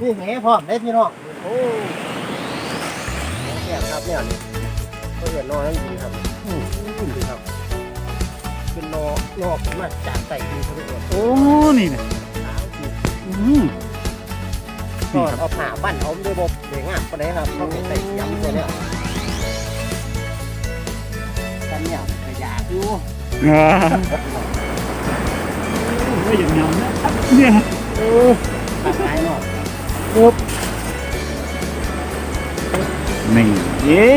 นี่แหพร้อมได้พี่น้องโอ้เนี่ยครับเนี่ยนี่ก็เห็นนอนนั่งดีครับอืมดีครับเป็นนอนอกมาจากใต้ดินเขาเรียกว่าโอ้นี่นะขาวดีอืมก็นี่ครับเอาผ่าปั้นเอาด้วยบบเลี้ยงอะก็ได้ครับเขาใส่ยำตัวเนี้ยกันเนี่ยขยะอยู่อ่าไม่อย่างนั้นนะเนี่ยตัดท้ายเนาะ ปุ๊บนี่เย้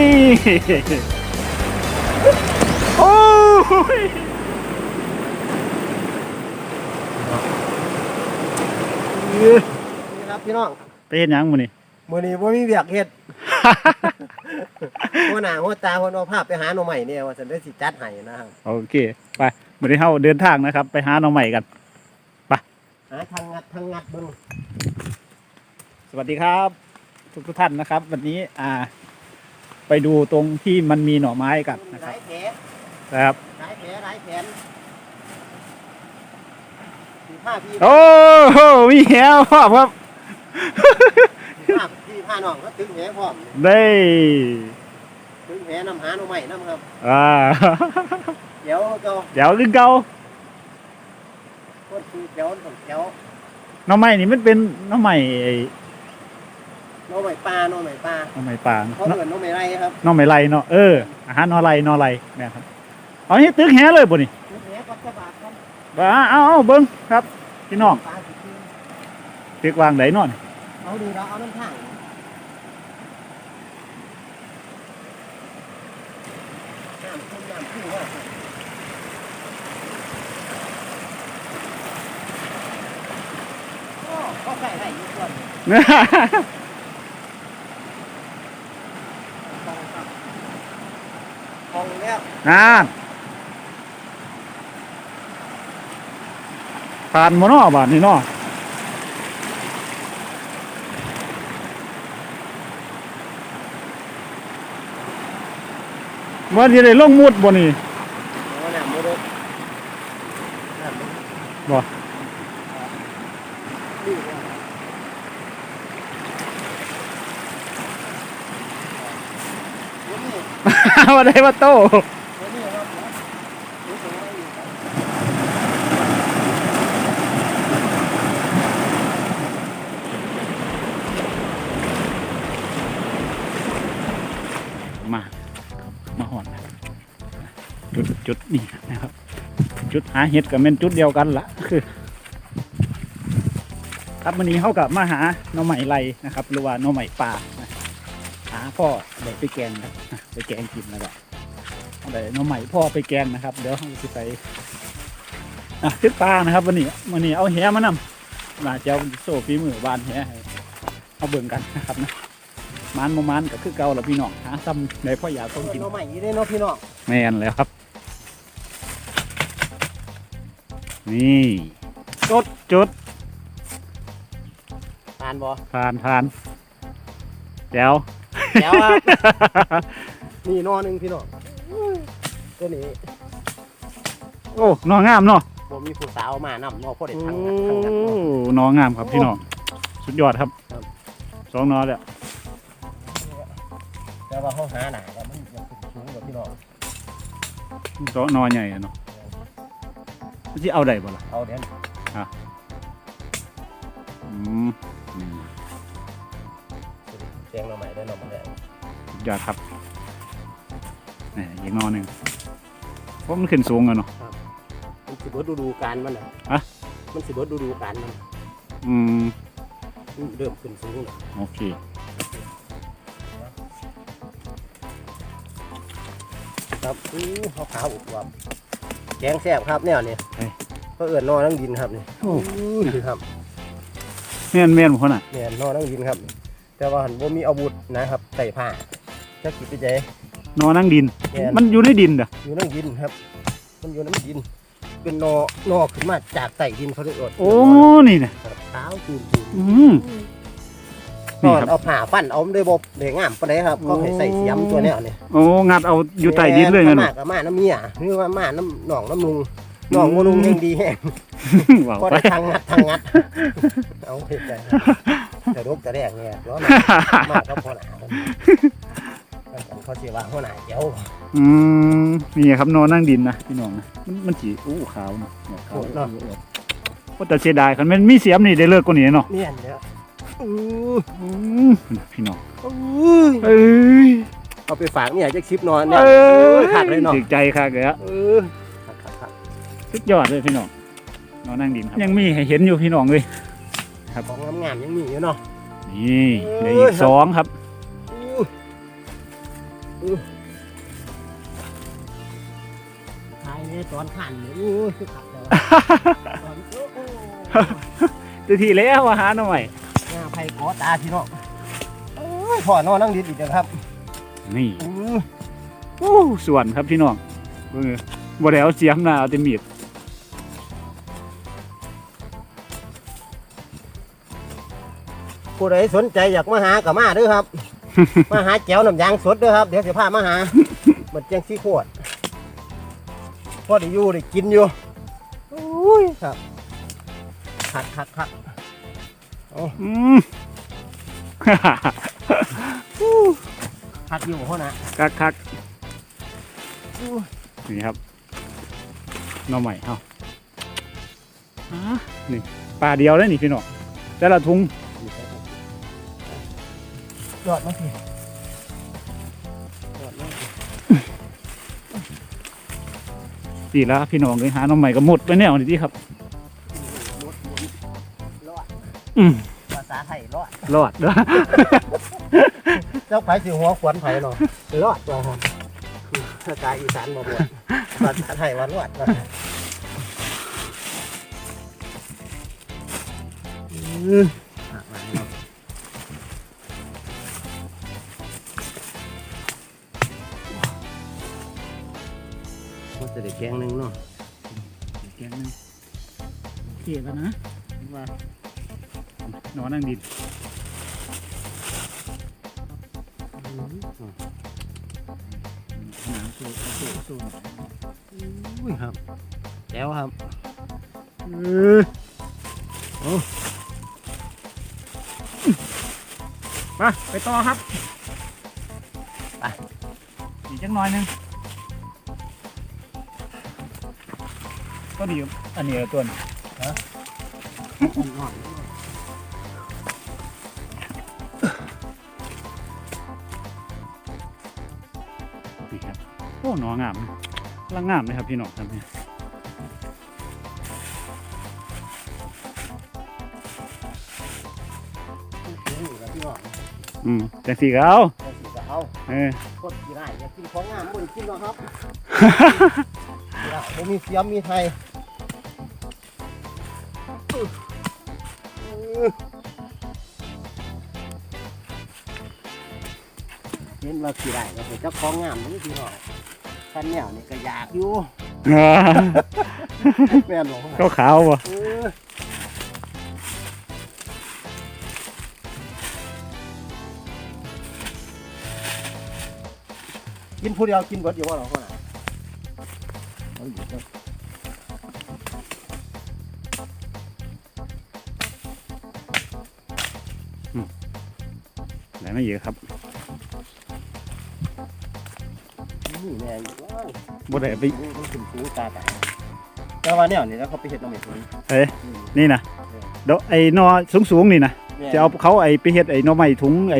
โอ้ยนี่ครับพี่น้องไปเห็นยังมื้อนี่มื้อนี้บ่มีเวียกเฮ็ดหัวหน้าหัวตาคนเอาภาพไปหาหน่อใหม่เนี่ยว่าสันได้สิจัดให้นะครับโอเคไปมื้อนี้เฮาเดินทางนะครับ ไปหาน้องใหม่กันหาทางงัดทางงัดเบิ่ง สวัสดีครับ ทุกทุกๆท่านนะครับ วันนี้อ่า ไปดูตรงที่มันมีหน่อไม้กันนะหครัลาบยแผลนะครับหลายแผลหลายแผนสี่ผ้าพี่โอ้โหมีแหวพร้อมครับสี่ผ้าพี่ผ้าน้องก็ถึงแผลพร้อมได้ถึงแผลนำหาหน่อใหม่นํครับ อ่า เดี๋ยวเจ้าเดี๋ยวขึ้นเก่าคนคือเดี๋ยวเดี๋ยวหน้องใหม่นี่มันเป็นหน้องใหม่ไอ้ห น่อใหม่ปลาหน่อใหม่ปลาหน้องใหม่ป่าเขาเอิ้นหน่อใหม่ไรครับหน้องใหม่ไรเนาะเอออาหารหนอไรหนอไรเนี่ยครับเอานี้ตึกแหเลยบ่นี่ถึงแผลก็จะบาดครับบ้าเอาเอาเบิ้งครับพี่น้องปลาสิกินตึกวางไหนนอนเอาดีแล้วเอาน้ำทางน้ำขึ้นน้ำขึ้นว่าโอ้ก็ใส่ได้อยู่ส่วน องแล้วอ่าผ่านมานอบาทนี่เนาะว่าจะได้ลงมุดบ่นี่ โอ้น้ำมือรถน้ำมือ บ่ นี่เนี่ยเดี๋ยวนี่ ว่าได้ว่าโตมา มาหอน จุดจุดนี่นะครับ จุดหาเห็ดกับเมนจุดเดียวกันละคือครับวันนี้เข้ากับมาหาหน่อใหม่ไรนะครับ หรือว่าหน่อใหม่ป่าหาพ่อได้ไปแกงนะอะ ไปแกงกินแล้วก็เอาได้หน่อใหม่พ่อไปแกงนะครับ เดี๋ยวเราจะไปอะตึกปลานะครับวันนี้วันนี้เอาแหมานำมาเจ้าโซ่ฝีมือบานแหให้เอาเบิ่งกันนะครับนะมันโมมันก็คือเก่าแล้วพี่น้องหาซ้ำในพ่ออยากต้องกินเอาใหม่อีกได้เนาะพี่น้องแม่นแล้วครับ นี่จุดจุดทานบ่ทานทานแจ๋วแล้วครับ นี่นอหนึ่งพี่น้องตัวนี้โอ้หนองามเนาะผมมีผู้สาวมานำนอพ่อได้โอ้ทางงัดทางงัดเนาะหนองามครับพี่น้องสุดยอดครับครับ สองหนอแล้วแต่ว่าเขาหาหนาแล้วมันยังขึ้นสูงกว่าพี่น้องสองหนอใหญ่อะเนาะที่เอาได้บ่ล่ะเอาเดี๋ยวอืมนี่แจงเราใหม่ได้หน่อมาได้สุดยอดครับ นี่อีกหนอหนึ่งเพราะมันขึ้นสูงอะเนาะ มันสิเบิดดูดูการมันน่ะอะ มันสิเบิดดูดูการมันอืม มันเริ่มขึ้นสูงแล้วโอเค ครับอู้เขาขาวอุบวับแกงแซ่บครับเนี่ยนี่ก็เอื่นนอนั่งดินครับนี่โอ้อู้นี่ครับแม่นแม่นคนน่ะ เนี่ยนอนั่งดินครับ แต่ว่าหันบ่มีอาวุธนะครับใส่ผ้าจะกิดไปใจห นอนั่งดิน แม่น มันอยู่ในดินเด้ออยู่นั่งดินครับ มันอยู่น้ำดิน เป็นนอนอขึ้นมาจากใต้ดินเขาเรียกว่าโอ้นี่นะครับขาวจูนจูนอืม ตนี่อนครับ เอาผ่าฟันเอาได้บบเด้งามปานใดครับเขาให้ใส่เสียมตัวเนี้ยนี่โอ้งัดเอาอยู่ใต้ดินเลยแม่นะมากับมาน้ำเมียหรือว่ามาน้ำหนองน้ำลุงหนองโมลุงแห่งดีแห่ง ว้าวก็ไป ได้ทางงัดทางงัด เอาเห็ดใจครับแต่รกแต่แรกเนี่ยร้อนมากก็พอหนา เขาเสียว่าหัวหน้าเดี๋ยวอืมนี่ครับนอนนั่งดินนะพี่น้องนะมันมันจีอู้ขาวเนาะเนี่ยขาวก็แต่เสียดายคันมันมีเสียมนี่ได้เลิกกว่านี้เนาะเนี่ยเนี่ยอู้อืมพี่น้องอู้เอ้ยเอาไปฝากเนี่ยจะคลิปนอนเนี่ยเอ้ยขาดเลยเนาะถึกใจคักเลยอะเออขาดขาดขาดสุดยอดเลยพี่น้องนอนนั่งดินครับยังมีให้เห็นอยู่พี่น้องเลยของงามๆยังมีอยู่เนาะนี่เหลืออีเอ้กยสองครับอู้ อู้ทายเนี่ยตอนขันเนี่ยอู้คือขัดเลยตอนโอ้โหตัวที่แล้วอาหารเอาไว้งาไผ่กอตาพี่น้องเอ้ยพ่อนอนนั่งดินอีกแล้วครับนี่อู้อู้ส่วนครับพี่น้องเออบ่ได้เอาเสียมนะเอาแต่มีดผู้ใดสนใจอยากมาหากับมาเด้วยครับ มาหาแก้วน้ำยางสดเด้วยครับ เดี๋ยวจะพามาหาเหมือนแจงซี่ขวดพอได้อยู่ได้กินอยู่อุ้ยครับขัดขัดขัดอืมขัดอยู่พ่อนะคักคักอู้ๆนี่ครับหน้อใหม่เอาอะนี่ปลาเดียวเลยนี่พี่น้องแต่ละทุง ยอดมาสิยอดมาสิสีแล้วพี่น้องเลยหาหน้อใหม่ก็หมดไปแนวนี่ที่ครับหมดหมดรอดอืมภาษาไทยรอดรอดเด้อเจ้าไผ่สิหัวขวัญไผ่เนาะรอดว่าครับภาษาอีสานมาบวชภาษาไทยว่ารอดว่าอืมอ่ มันจะได้แกงหนึงเนาะแกงหนึงเกี่ยแล้วนะว่านอนนั่งดินหาสูตรสูตรสูตรอุ้ยครับแล้วครับมาไปต่อครับ ไปอีกจักหน่อยหนึง ก็ดีอยู่อันนี้เอาตัวนี้นี่ครับโอ้หนองามนะกำลังงามเลยครับพี่น้องครับเนี่ยอืมจังสีก็เอาเออกดกี่ได้อยากกินของงามบ่ได้กินหรอกครับบ่มีเสียมมีไทย เห็นว่ากี่ได้ก็เป็นเจ้าของงามนี่พี่น้องท่านเนี่ยนี่ก็อยากอยู่ แม่นบอกเขาขาวป่ะเออกินผู้เดียวกินเบิดอยู่ว่าหรอพ่อน่ะเอาอยู่เด้อไหนไม่เยอะครับ นี่แม่อยู่ว้าวบ่ได้ไปมันขึ้นสูงตาตาแต่ว่าเนี่ยนี่แล้วเขาไปเฮ็ดน้ำเม็ดมันเอ้ยนี่นะเดยวไอ้หนอสูงๆนี่นะจะเอาเขาไอ้ไปเฮ็ดไอ้หนอใหม่ถุงไอ้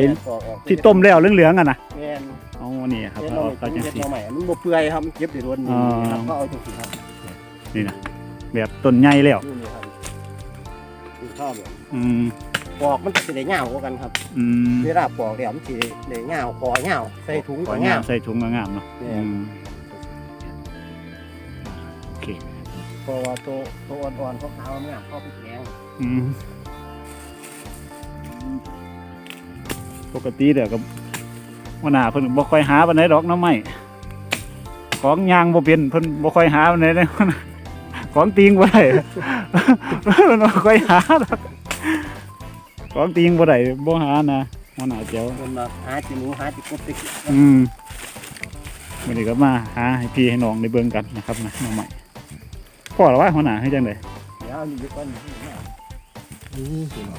ที่ต้มแล้วเหลืองๆอะนะแม่นเอานี่ครับเฮ็ดน้ำเม็ดเขาจังเฮ็ดสีน้ำใหม่มันบ่เปื่อยครับมันเก็บได้โดนอ๋อนี่ครับก็เอาจังซี่ครับนี่นะแบบต้นใหญ่แล้วนี่นี่ครับข้าวแบบอืม ปอกมันจะได้ยาวกว่ากันครับอืมเวลาปอกแล้วมันสิได้ยาวคอยาวใส่ถุงก็ยาวใส่ถุงก็งามเนาะแม่อืนมโอเคเพราะว่าตัวตัวอ่อนๆเขาขาวๆมันงามเข้าไปแกงอืมปกติเดี๋ยวก็วันหน้าเพิ่นบ่ค่อยหาปานใดดอกหน้ำไม้ของยางบ่เป็นเพิ่นบ่ค่อยหาปานใดเด้อของติงบ่ได้ เพิ่นบ่ค่อยหาดอก ของติงบ่ได้บ่หานะวันหน้าเจ้ามันมาหาจิหนูหาจิกบติกอืมวันนี้ก็มาหาให้พี่ให้น้องได้เบิ่งกันนะครับนะน้องใหม่พ่อหรอว่าหัวหน้าให้จังไดเดี๋ยวเอานี่ดีกว่านี่นี่สิเนาะ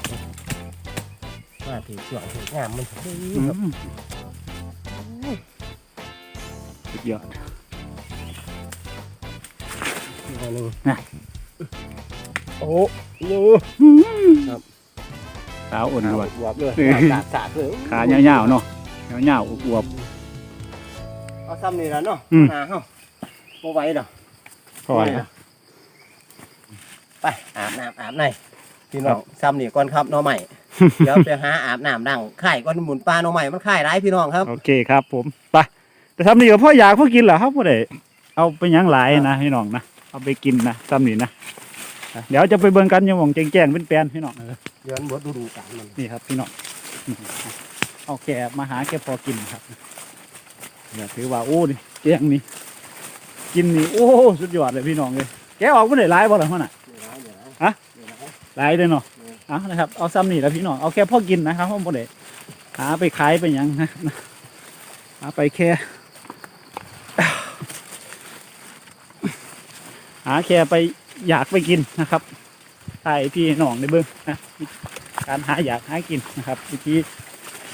มาถือเสียงถืองามมันดีอืครับมสุดยอดอีกอันหนึ่งนะโอ้ยูครับ สาวอ่อนด้วยบวบเลยเออสาดสาดเลยขายาวๆเนาะยาวๆอวบเอาซ้ำนี่แล้วเนาะอืมหาเฮาบ่ไหวดอกๆพอแล้วไปอาบน้ำอาบในพี่น้องซ้ำนี่ก่อนครับหน้อใหม่เดี๋ยวไปหาอาบน้ำดังไข่ก้อนหมุนปลาหน้อใหม่มันไข่ร้ายพี่น้องครับโอเคครับ ผมไปแต่ทำนี่กับพ่ออยากพ่อกินเหรอครับพ่อได้เอาไปหยังหลายนะพี่น้องนะเอาไปกินนะทำนี่นะ เดี๋ยวจะไปเบิ่งกันอยังหวงแจ้งๆเป็นแปลนพี่น้องเออเดือนบดฤดูกาลมันนี่ครับพี่น้องเอาแค่มาหาแค่พอกินครับอย่าถือว่าโอ้นี่แกงนี่กินนี่โอ้สุดยอดเลยพี่น้องเลยแกออกไม่ได้หลายบ่หรอพ่อน่ะฮะหลายเลยเนาะอืมเอานะครับเอาซ้ำนี่แล้วพี่น้องเอาแค่พ่อกินนะครับพ่อบ่ได้หาไปขายไปหยังนะหาไปแค่หาแค่ไป อยากไปกินนะครับถ่ายพี่น้องในเบิ้งนะการหาอยากหากินนะครับวิธี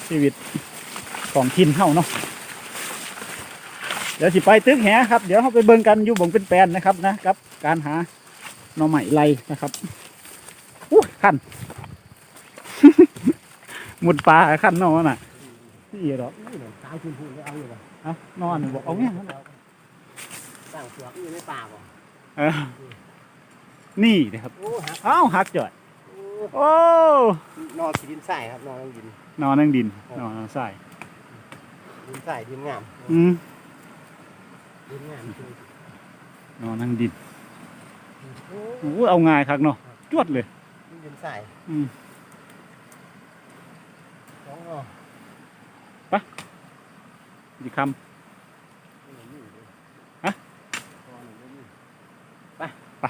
ชีวิตของทินเฮาเนาะเดี๋ยวสิไปตึกแหครับ เดี๋ยวเราไปเบิ่งกันอยู่บ่งเป็นแปลนนะครับนะครับ การหาหน่อใหม่ไรนะครับอู้ขันหมุดปลาขันนอนน่ะนี่เหรอสาวคุณพูดเอาอยู่ป่ะเอานอนบอกเอาเนี่ยตั้งเสือกอยู่ในป่าบ่เออ นี่นะครับโอ้หักเอ้าหักจ่อยโอ้โอ้นอนสิดินใส่ครับนอนดินนอนนั่งดินนอนใส่ดินใส่ดินงามอืมดินงามจริงนอนนั่งดินโอ้โอ้เอาง่ายคักเนาะจวดเลยดินใส่อืมสองนอ ดีคฮะ ไป ไป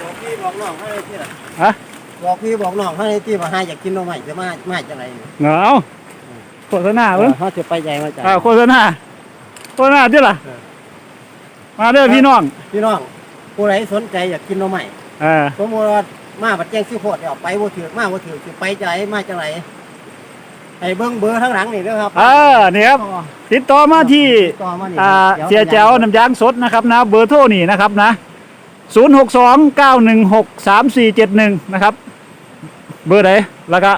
บอกพี่บอกน้องให้ที่ละ ฮะ บอก พี่บอกน้องให้ที่มาให้อยากกินหน่อใหม่จะมามาจากไหนเนี่ยำเหงาโฆษณาเบิ้งเขาจะไปใหญ่มาจากอ่าโฆษณาโฆษณาเด้อล่ะเออมาเด้อพี่น้องพี่น้องผู้ใดสนใจอยากกินหน่อใหม่เออสมมติว่ามาบัดแจ้งซื้อโพดเดี๋ยวไปบ่ถือมาบ่ถือสิไปจากไหนมาจากไหนให้เบิ้งเบอร์ข้างหลังนี่เด้อครับเออนี่ครับ ติดต่อมาที่ ติดต่อมานี่อ่าเสียแจ๋วน้ำยางสดนะครับนะเบอร์โทรนี่นะครับนะ 0 6 2 9 1 6 3 4 7 1 นะครับ เบอร์ไหนแล้วก็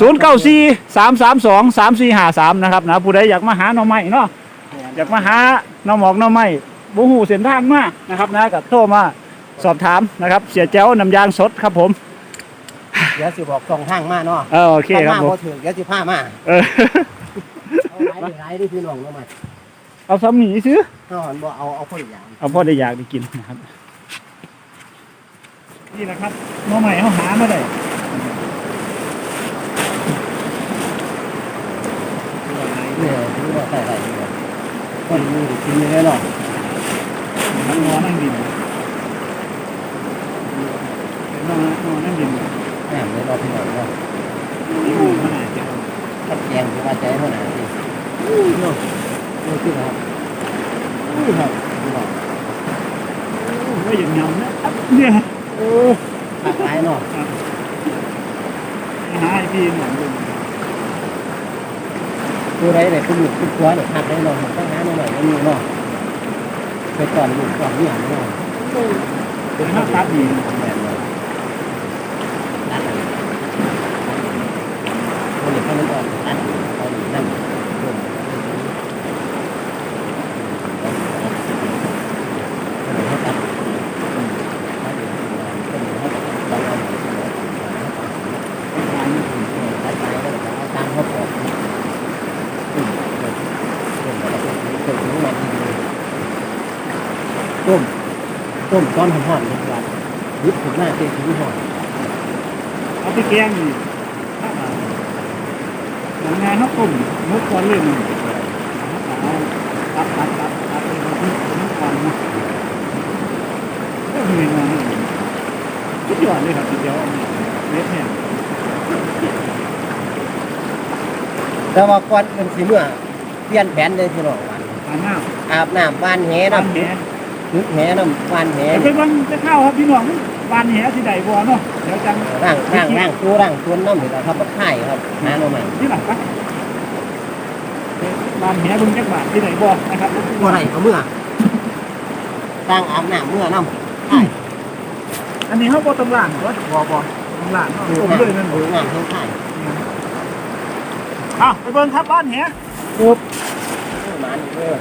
0 9 4 3 3 2 3 4 5 3นะครับนะผู้ใดอยากมาหาหน่อไม้เนาะอยากมาหาหน่อหมอกหน่อไม้บูหูเส้นทางมากนะครับนะกับโทรมาสอบถามนะครับ เสียแจ๋วน้ำยางสดครับผมเดี๋ยวสิบอกส่องทางมาเนาะเออโอเคครับถ้าผมบ่ถือเดี๋ยวสิพามาเออเอาหลายหลายเด้อพี่น้องหน่อใหม่เอาซ้ำหนีซื้อเฮาหันบ่เอาเอาคนละอย่างเอาพ่อได้อยากได้กินนะครับนี่แหละครับหน่อใหม่เขาหามาได้ เนี่ยถือว่าใส่ได้อยู่คนมีกินอยู่แน่นอนนั่งนอนนั่งดินเป็นนอนนอนนั่งดินแหม่เลยเนาะพี่น้องเนาะนี่หูขนาดเจ้าขัดแยงสิว่าใจเท่าไหร่สิอู้เนาะนี่คือครับอู้ครับพี่น้องก็อย่างเงานะเนี่ยโอ้หักหลายเนาะหาไอ้พี่หนอนดู ผู้ไรเลยผู้อยู่ผู้คว้าเนี่ยหักได้เนาะมันต้องหาหน่อยมันมีเนาะไปก่อนอยู่ก่อนเนี่ยเนาะเป็นภาพตัดดีแม่นเลยตัดเลยคนเด็กเขามันออกตัดเอาดีนั่นเพิ่มเขาตัด ตัดไปแล้วก็เอาตามเขาบอกต้มต้มแล้วก็ต้มถึงมัน ต้ม ต้มตอนหอมๆนะครับยึดถึงหน้าเตะถึงหอมเอาไปแกงนี่หลังงานเขาต้มมุกก่อนเลยมันตัดตัดตัดตัดไปเขาที่มุกก่อนนะก็มีงานสุดยอดเลยครับสุดยอดเล็ดเนี่ยแต่ว่าก่อนอื่นสิเมื่อเปลี่ยนแผนเลยพี่น้องวันปลาหน้าอาบน้ำบ้านแหปลาน้ำ แหตึกแหน้ำบ้านแหเดี๋ยวไปเบิ่งจะเข้าครับพี่น้องปลาแหที่ใดบัวเนาะเดี๋ยวจังร่างร่างร่างตัวร่างตัวน้ำนี่แหละครับมันไข่ครับหาหน่อใหม่ที่หลังปะปลาแหเบิ่งจักบาทที่ใดบัวนะครับเมื่อไรก็เมื่อร่างอาบน้ำเมื่อน้ำไข่อันนี้เขาบ่ต้องล้างบ่บ่บ่ต้องล้างเนาะผมเลยนั่นดูบ่งานทั้งไข่อ้าวไปเบิ่งครับบ้านแหปุ๊บหมันเออ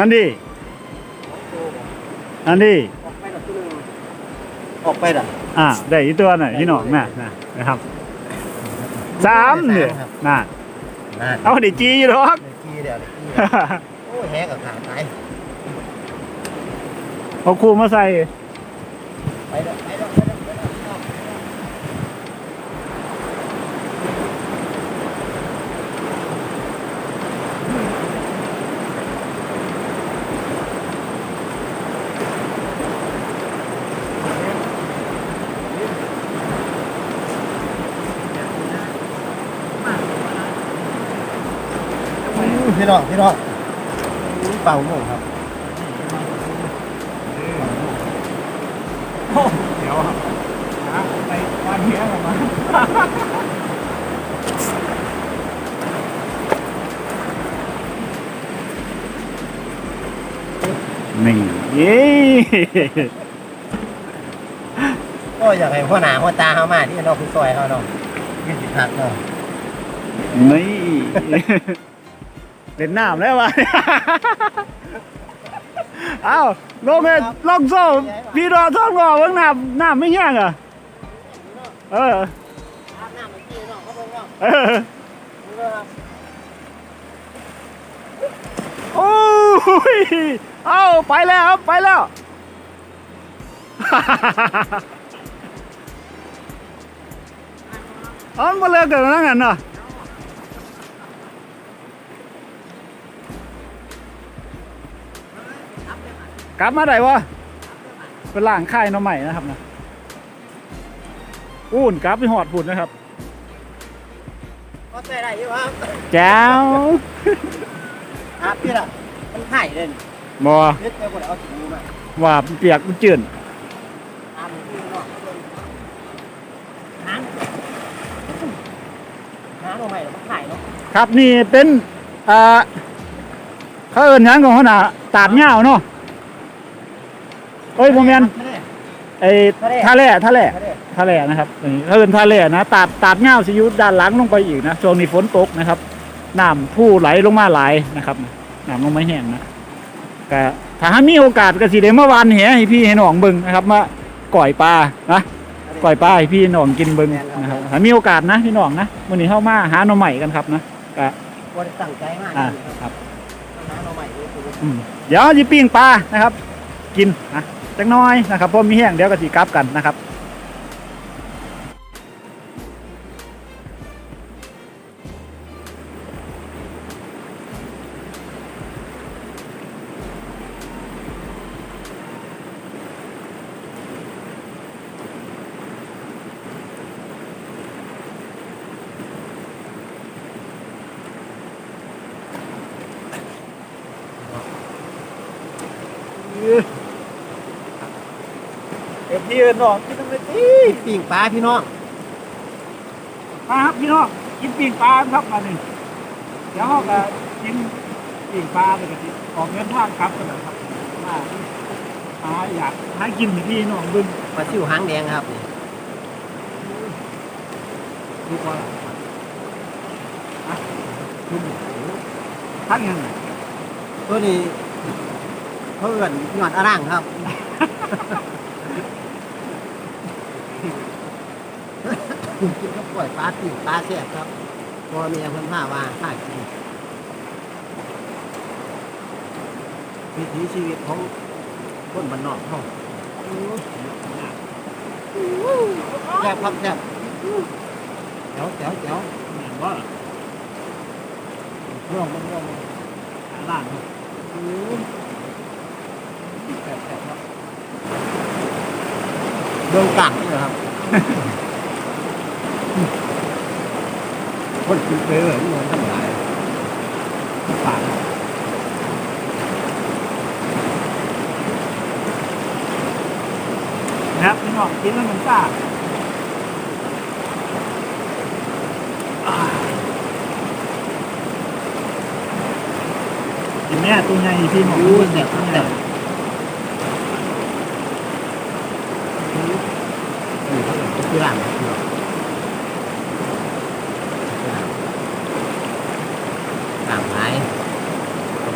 อันนี้ อันนี้ ออกไปละตัวหนึงออกไปละอ่า ได้อีกตัวหน่อยพี่น้องน่ะนะนะครับสามเนี่ยน่ะนั่นเอาได้จีอยู่หรอก เดี๋ยวขี้เดี๋ยวเดี๋ยวขี้โอ้ยแหกับขาตายเอาครูมาใส่ ไปเด้อไปเด้อไปเด้อไปเด้อ พี่ น้องพี่น้องเป่าโม่ครับโอ้เดี๋ยวครับหาไปบ้านแหออกมานี่เย้ก็อยากให้พ่อหนาพ่อตาเขามาที่เราคือซอยเขาเนาะยี่สิบหักเนาะนี่ เล่นน้ำแล้ววะเอ้าลงเลยลงโซ่พี่รอท่องก่อนว่าน้ำน้ำไม่แห้งอะเออเออโอ้ยเอ้าไปแล้วครับไปแล้วอ้ามาเลยเกิดมาแล้วกันเนาะ กลับมาได้วะเป็นล่างค่ายหน้องใหม่นะครับนะอุ่นกลับไปหอดผุดนะครับก็ใส่ได้อยู่ครับแจ้วอาบพี่ละมันไข่เลยบอเล็ดไปหมดเอาถุงมาว่าเปียกมันจืดอาบเมื่อกี้เนาะน้ำน้ำลงไปแล้วมันไข่เนาะครับนี่เป็นอ่าเขาเอินหยังของเขาน่ะตาดเหงาเนาะ เอ้ยโมเมนไอ้ท่าแร่ท่าแร่ท่าแร่นะครับนี่เขาเอินท่าแร่นะตาดตาดเหงาสิอยุด้านหลังลงไปอีกนะช่วงนี้ฝนตกนะครับน้ำผู้ไหลลงมาหลายนะครับน้ำลงมาแห้งนะก็ถ้าหากมีโอกาสก็สิได้มาวานแหให้พี่ให้น้องเบิ่งนะครับมาก่อยปลานะก่อยปลาให้พี่น้องกินเบิ่งนะครับถ้ามีโอกาสนะพี่น้องนะมื้อนี้เข้ามาหาหน่อใหม่กันครับนะก็ว่าได้ตั้งใจมากอ่าเลยครับน้ำลงไปนี่คืออืมเดี๋ยวจะปิ้งปลานะครับ กินนะ จักหน้อยนะครับเพราะมีแห้งเดี๋ยวก็สีกลับกันนะครับ พี่เอินน้องกินทำไมตีปิ้งปลาพี่น้องมาครับพี่น้องกินปิ้งปลาครับมาหนึ่งเดี๋ยวเราก็กินปิ้งปลาไปกันทีออกเงินทางครับกันนะครับมาหาอยากหากินพี่น้องบึงปลาชิวหางแดงครับดูก่อนอะดูทักยังไงตัวนี้เขาเอื่นหยอดอร่างครับ กินข้าวปล่อยปลาปิ้งปลาแซ่บครับพอเมียเพิ่นพาว่าพากินวิถีชีวิตของคนบ้านนอกเขาแซ่บครับแซ่บเจ๋วเจ๋วเจ๋วเหมือนว่าปร่องมันร่องมันหาล่างครับโอ้ยแสบๆครับเบิ่งกัดนี่นะครับ คนกินเปเลยมันทำไรปากนะครับพี่น้องกินแล้วมันซ่าอ่ากินแม่ตัวใหญ่พี่หมออู้แสบแสบนี่เขาเป็นที่ร้านนะครับต่างหลาย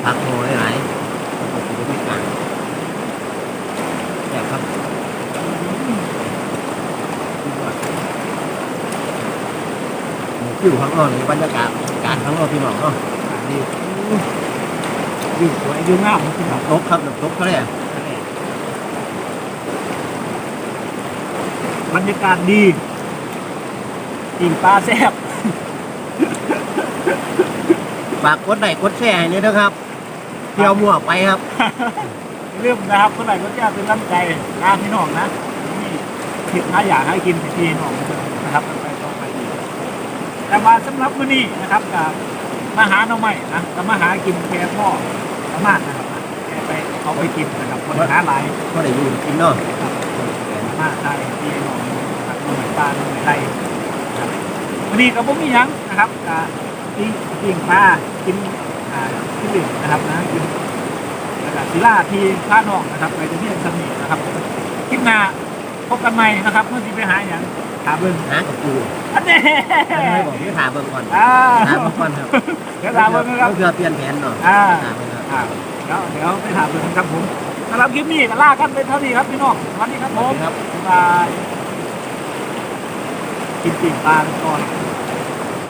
พักโมหลายๆปกติไม่ต่างแสบครับ อยู่ข้างนอกนี่บรรยากาศการข้างนอกพี่น้องเนาะดีอยู่สวยอยู่งามพี่น้องตกครับตกเขาเลยบรรยากาศดีกินปลาแซ่บฝากกดไลค์กดแชร์ให้นี่นะครับเที่ยวมั่วไปครับ เรื่องนะครับเมื่อไหร่ก็จะเป็นน้ำใจงานพี่น้องนะนี่ผิดถ้าอยากให้กินพี่น้องนะครับไปต่อไปอีก แต่ว่าสำหรับมื้อนี้นะครับกับมาหาหน่อไม้นะกับมาหากินแค่พ่อสามารถนะครับแค่ไปเอาไปกินนะครับคนหาหลายก็ได้อยู่กินเนาะครับสามารถได้ที่หน่อนะครับหน่อไม้ปลาหน่อไม้ไร่นะครับวันนี้ก็บ่มีหยังนะครับอ่าปิ้งปิ้งปลากินอ่าที่เหลือนะครับนะกินนะครับศิลาทีพระนองนะครับไปที่สมีนะครับคลิปหน้าพบกันใหม่นะครับเมื่อที่ไปหาอย่าง หาเบิ้งหากับปูอันนี้ไม่บอกพี่ถามเบิ่งก่อนอ่าถามเบิ่งก่อนครับเดี๋ยวถามเบิ้งนะครับเพื่อเปลี่ยนแผนเนาะอ่าถามเบิ่งครับอ่าเดี๋ยวเดี๋ยวไปถามเบิ้งครับผมสำหรับคลิปนี้ก็ลากันไปเท่านี้ครับพี่น้องสวัสดีครับสผวัสมดีครับบ๊ายบายกินปิ่งปลาก่อน